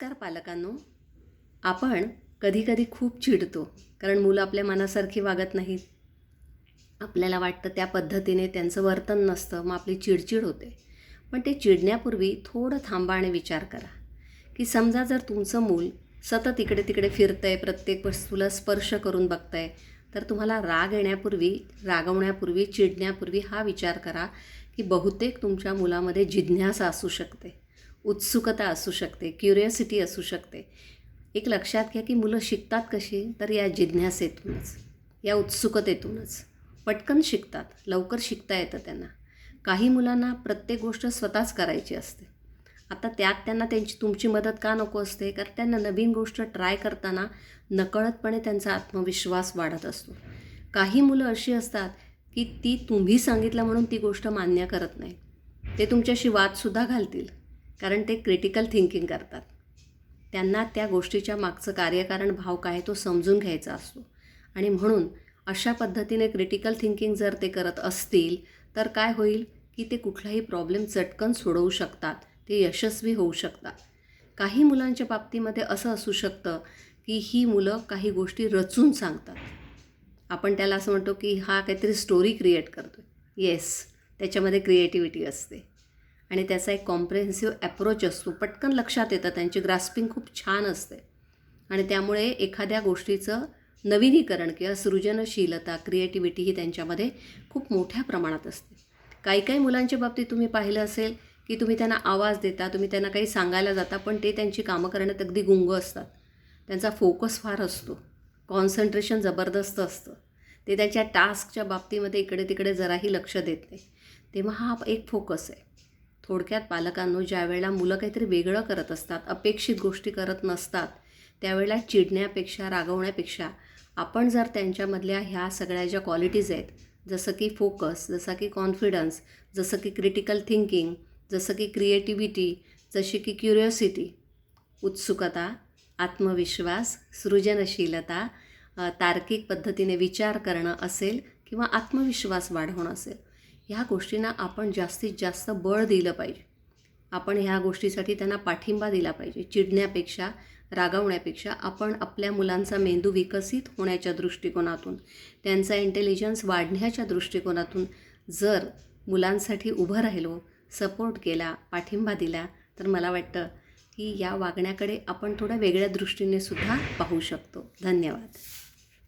नमस्कार पालकांनो आपण कधीकधी खूप चिडतो कारण मुलं आपल्या मनासारखी वागत नाहीत. आपल्याला वाटतं त्या पद्धतीने त्यांचं वर्तन नसतं मग आपली चिडचिड होते. पण ते चिडण्यापूर्वी थोडं थांबा आणि विचार करा की समजा जर तुमचं मूल सतत इकडे तिकडे फिरतंय प्रत्येक वस्तूला स्पर्श करून बघतंय तर तुम्हाला राग येण्यापूर्वी रागवण्यापूर्वी चिडण्यापूर्वी हा विचार करा की बहुतेक तुमच्या मुलामध्ये जिज्ञासा असू शकते. उत्सुकता असू शकते क्युरियोसिटी असू शकते. एक लक्षात घ्या की मुलं शिकतात कशी? तर या जिज्ञासेतूनच या उत्सुकतेतूनच. पटकन शिकतात लवकर शिकता येतं त्यांना. काही मुलांना प्रत्येक गोष्ट स्वतःच करायची असते. आता त्यात त्यांना त्यांची तुमची मदत का नको असते? कारण त्यांना नवीन गोष्ट ट्राय करताना नकळतपणे त्यांचा आत्मविश्वास वाढत असतो. काही मुलं अशी असतात की ती तुम्ही सांगितलं म्हणून ती गोष्ट मान्य करत नाही. ते तुमच्याशी वादसुद्धा घालतील. कारण ते क्रिटिकल थिंकिंग करतात. त्यांना त्या गोष्टीच्या मागचं कार्यकारण भाव काय तो समजून घ्यायचा असतो. आणि म्हणून अशा पद्धतीने क्रिटिकल थिंकिंग जर ते करत असतील तर काय होईल की ते कुठलाही प्रॉब्लेम चटकन सोडवू शकतात. ते यशस्वी होऊ शकतात. काही मुलांच्या बाबतीमध्ये असं असू शकतं की ही मुलं काही गोष्टी रचून सांगतात. आपण त्याला असं म्हणतो की हा काहीतरी स्टोरी क्रिएट करतो येस त्याच्यामध्ये क्रिएटिव्हिटी असते. आणि त्याचा एक कॉम्प्रेहेन्सिव्ह ॲप्रोच असतो. पटकन लक्षात येतं. त्यांची ग्रास्पिंग खूप छान असते. आणि त्यामुळे एखाद्या गोष्टीचं नवीनीकरण किंवा सृजनशीलता क्रिएटिव्हिटी ही त्यांच्यामध्ये खूप मोठ्या प्रमाणात असते. काही काही मुलांच्या बाबतीत तुम्ही पाहिलं असेल की तुम्ही त्यांना आवाज देता तुम्ही त्यांना काही सांगायला जाता पण ते त्यांची कामं करण्यात अगदी गुंग असतात. त्यांचा फोकस फार असतो. कॉन्सन्ट्रेशन जबरदस्त असतं. ते त्याच्या टास्कच्या बाबतीमध्ये इकडे तिकडे जराही लक्ष देत नाही. तेव्हा हा एक फोकस आहे. थोडक्यात पालकांनो ज्या वेळेला मुलं काहीतरी वेगळं करत असतात अपेक्षित गोष्टी करत नसतात त्यावेळेला चिडण्यापेक्षा रागवण्यापेक्षा आपण जर त्यांच्यामधल्या ह्या सगळ्या ज्या क्वालिटीज आहेत जसं की फोकस जसं की कॉन्फिडन्स जसं की क्रिटिकल थिंकिंग जसं की क्रिएटिव्हिटी जशी की क्युरिओसिटी उत्सुकता आत्मविश्वास सृजनशीलता तार्किक पद्धतीने विचार करणं असेल किंवा आत्मविश्वास वाढवणं असेल ह्या गोष्टींना आपण जास्तीत जास्त बळ दिलं पाहिजे. आपण ह्या गोष्टीसाठी त्यांना पाठिंबा दिला पाहिजे. चिडण्यापेक्षा रागावण्यापेक्षा आपण आपल्या मुलांचा मेंदू विकसित होण्याच्या दृष्टिकोनातून त्यांचा इंटेलिजन्स वाढण्याच्या दृष्टिकोनातून जर मुलांसाठी उभं राहिलो सपोर्ट केला पाठिंबा दिला तर मला वाटतं की या वागण्याकडे आपण थोड्या वेगळ्या दृष्टीने सुद्धा पाहू शकतो. धन्यवाद.